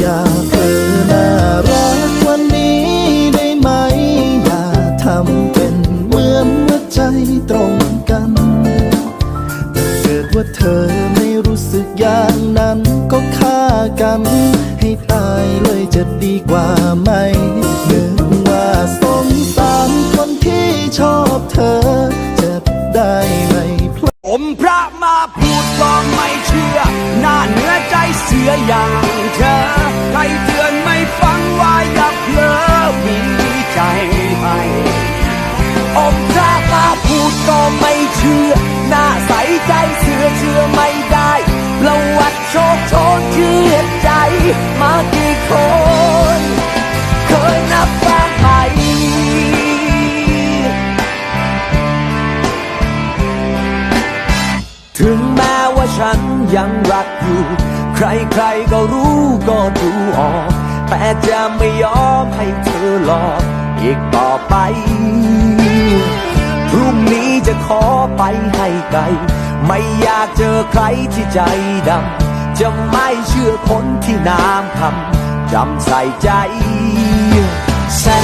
อยากเธอน่ารักวันนี้ได้ไหม อย่าทำเป็นเหมือนว่าใจตรงกันถ้าเกิดว่าเธอไม่รู้สึกอย่างนั้นก็ฆ่ากัน ให้ตายเลยจะดีกว่าไหมเนื่องว่าสงสารคนที่ชอบเธอเจ็บได้ไหมพลาดอมพระมาพูดก็ไม่เชื่อ หน้าเนื้อใจเสืออย่างเธอ ดก็ไม่เชื่อ หน้าใสใจเสือเชื่อไม่ได้ประวัติโชคโชนเชื่อใจมากี่คน เคยนับบ้างไหมถึงแม้ว่าฉันยังรักอยู่ ใครๆก็รู้ก็ดูออก แต่จะไม่ยอมให้เธอหลอกอีกต่อไป ขอไปให้ไกล ไม่อยากเจอใครที่ใจดำ จะไม่เชื่อคนที่น้ำคำจำใส่ใจใส่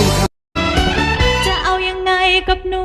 จะเอายังไงกับหนู